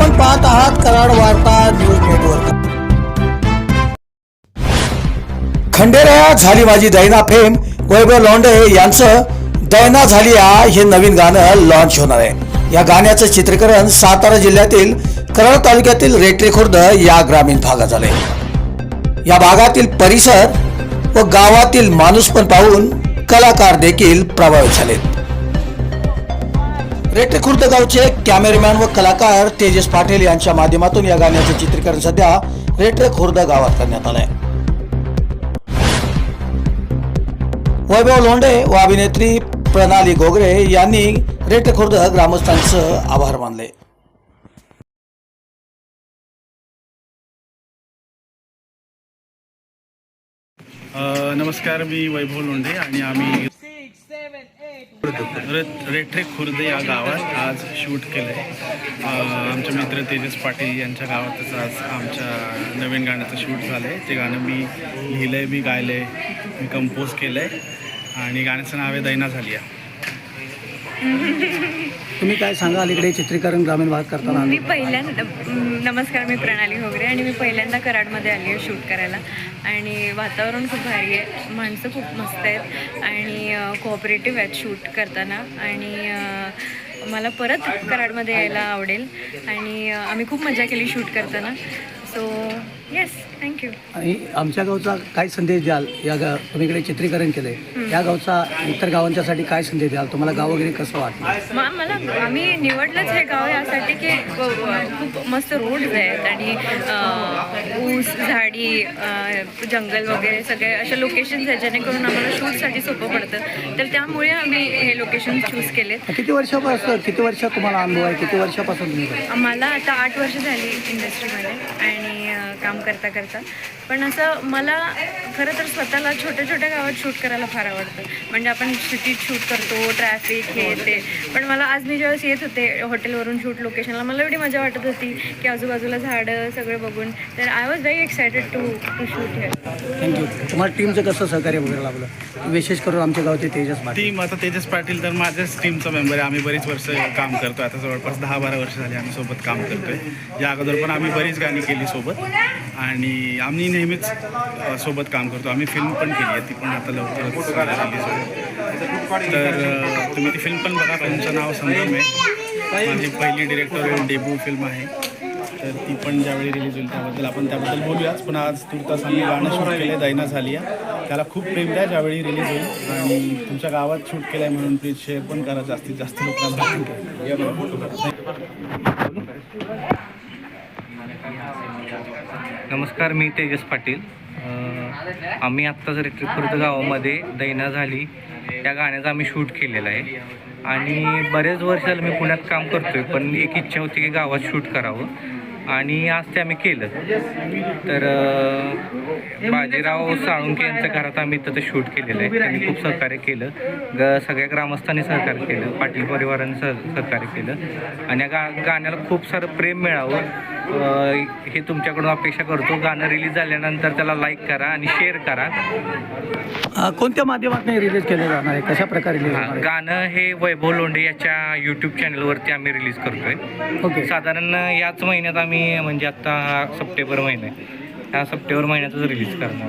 आपण पाहत आहात कराड वार्ता न्यूज नेटवर्क. खंडेराया झाली माझी दैना फेम वैभव लोंढे यांचं दैना झाली आ हे नवीन गाणं लॉन्च होणार आहे. या गाण्याचं चित्रीकरण सातारा जिल्ह्यातील कराड तालुक्यातील रेटरे खुर्द या ग्रामीण भागात झाले या भागातील परिसर व गावातील माणूस पण पाहून कलाकार देखील प्रभावित झालेत. रेटे खुर्द गावचे कॅमेरामॅन व कलाकार तेजस पाटील यांच्या माध्यमातून या गाण्याचे चित्रीकरण सध्या रेटे खुर्द गावात करण्यात आलंय. वैभव लोंढे व अभिनेत्री प्रणाली गोगरे यांनी रेटे खुर्द ग्रामस्थांचं आभार मानले. नमस्कार मी वैभव लोंढे आणि आम्ही र- रेठरे खुर्द या गावात आज शूट केलं आहे आमचे मित्र तेजस पाटील यांच्या गावातच आज आमच्या नवीन गाण्याचं शूट झालं आहे ते गाणं मी लिहिलं आहे मी गायलं आहे मी कंपोज केलं आहे आणि गाण्याचं नाव आहे दैना झाली आहे तुम्ही काय सांगाल इकडे चित्रीकरण ग्रामीण भागात करताना? मी पहिल्यांदा नमस्कार मी प्रणाली होगरे आणि मी पहिल्यांदा कराडमध्ये आली आहे शूट करायला. आणि वातावरण खूप भारी आहे. माणसं खूप मस्त आहेत आणि कोऑपरेटिव्ह आहेत शूट करताना. आणि मला परत कराडमध्ये यायला आवडेल. आणि आम्ही खूप मजा केली शूट करताना. सो येस थँक्यू आणि आमच्या गावचा काय संदेश द्याल? या गा तुम्ही इकडे चित्रीकरण केलंय. या गावचा इतर गावांच्यासाठी काय संदेश द्याल? तुम्हाला गाव वगैरे कसं वाटलं? मग मला आम्ही निवडलंच हे गाव यासाठी की खूप मस्त रोड्स आहेत आणि अं, ऊस झाडी अं, जंगल वगैरे सगळे असे लोकेशन्स आहेत जेणेकरून आम्हाला शूटसाठी सोपं पडतं. तर त्यामुळे आम्ही हे लोकेशन चूज केलेत. किती वर्षापासून किती वर्ष तुम्हाला अनुभव आहे? किती वर्षापासून तुम्ही करता? मला आता आठ वर्ष झाली इंडस्ट्रीमध्ये आणि काम करता करता. पण असं मला खरं तर स्वतःला छोट्या छोट्या गावात शूट करायला फार आवडतं. म्हणजे आपण सिटीत शूट करतो ट्रॅफिक हे ते. पण मला आज मी ज्यावेळेस येत होते हॉटेलवरून शूट लोकेशनला मला एवढी मजा वाटत होती की आजूबाजूला झाडं सगळं बघून. तर I was very excited to to shoot हे थँक्यू तुम्हाला टीमचं कसं सहकार्य वगैरे लाभलं विशेष करून आमच्या गावचे तेजस पाटील. टीम आता तेजस पाटील तर माझ्याच टीमचा मेंबर आहे. आम्ही बरीच वर्ष काम करतो आता जवळपास दहा बारा वर्ष झाली आम्ही सोबत काम करतोय. या अगोदर पण आम्ही बरीच गाणी केली. सोबत. आणि आम्ही नेहमीच सोबत काम करतो. आम्ही फिल्म पण केली आहे. ती पण आता लवकरच तर तुम्ही ती फिल्म पण बघा. तुमचं नाव संगम आहे माझी पहिली डिरेक्टोरियल डेब्यू फिल्म आहे. तर ती पण ज्यावेळी रिलीज होईल त्याबद्दल आपण त्याबद्दल बोलूयाच. पण आज तुर्तास आम्ही गाणं शूट केलं आहे दैना झाली आहे त्याला खूप प्रेम द्या ज्यावेळी रिलीज होईल. आणि तुमच्या गावात शूट केलं आहे म्हणून प्लीज शेअर पण करा. जास्तीत जास्त लोकांना. नमस्कार मी तेजस पाटील. आम्ही आत्ताच जर खुर्द गावामध्ये दैना झाली त्या गाण्याचं आम्ही शूट केलेलं आहे. आणि बरेच वर्ष झालं मी पुण्यात काम करतोय पण एक इच्छा होती की गावात शूट करावं. आणि आज ते आम्ही केलं. तर बाजीराव साळुंके यांच्या घरात आम्ही तिथं शूट केलेलं आहे. त्यांनी खूप सहकार्य केलं. ग सगळ्या ग्रामस्थांनी सहकार्य केलं. पाटील परिवाराने सह सहकार्य केलं. आणि या गा गाण्याला खूप सारं प्रेम मिळावं. हे तुमच्याकडून अपेक्षा करतो. गाणं रिलीज झाल्यानंतर त्याला लाईक करा आणि शेअर करा. कोणत्या माध्यमातून रिलीज केलं जाणार आहे? कशा प्रकारे गाणं हे वैभव लोंढे याच्या यूट्यूब चॅनलवरती आम्ही रिलीज करतोय. साधारण याच महिन्यात आम्ही म्हणजे आता हा सप्टेंबर महिना आहे. ह्या सप्टेंबर महिन्यातच रिलीज करणार.